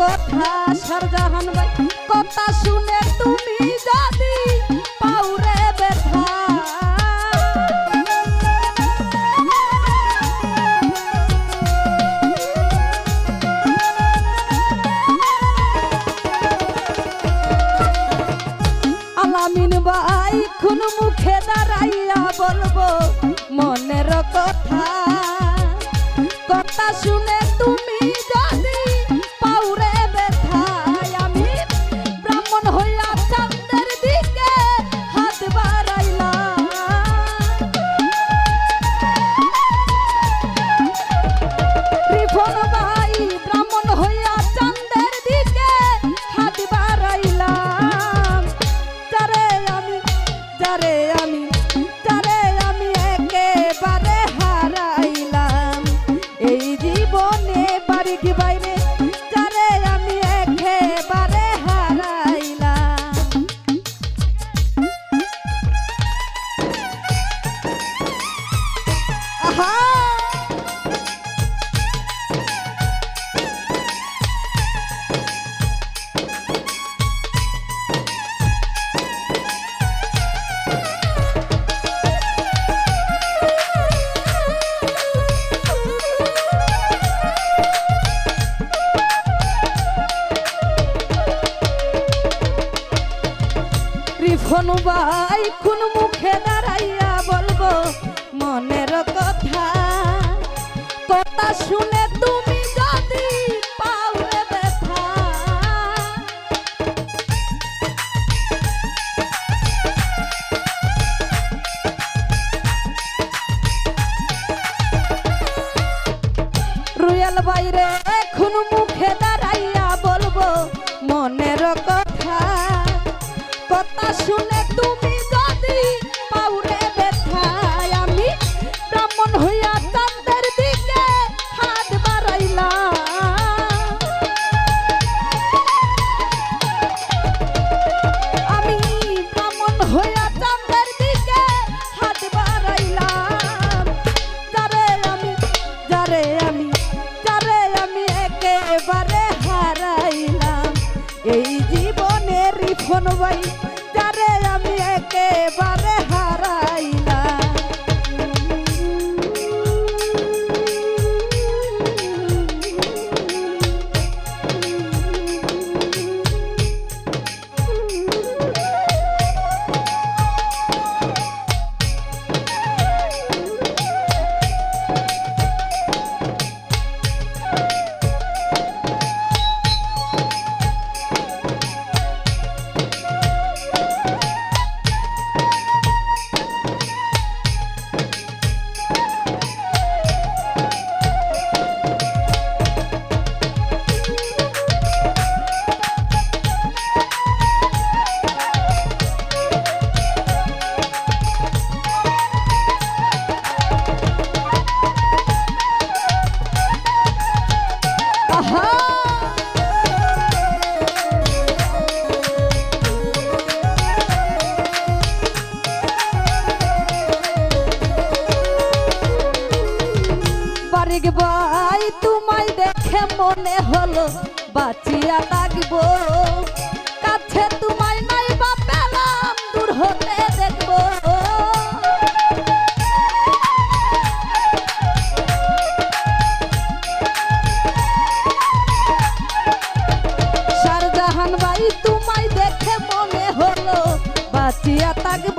কথা সারজাহান ভাই, কথা শুনে তুমি যদি পাউরে ব্যথা। আলামিন ভাই কোন মুখে দাঁড়াইয়া বলব, মনের কথা জানো ভাই খুন কথা শুনে তুমি মনে হলো বাঁচিয়া লাগব কাছে তোমায় নাই বা পেলাম, দূর হতে দেখব। সারজাহান তোমায় দেখে মনে হলো বাঁচিয়া থাকব।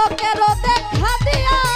লোকেরও দেখা দিয়া।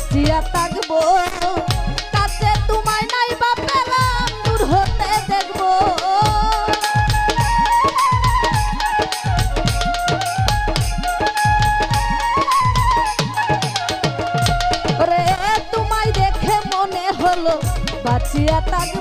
বাঁচিয়া থাকব, তাতে তোমায় নাই বাপেরা দূর হতে দেখব। রে তোমায় দেখে মনে হলো, বাঁচিয়া থাকব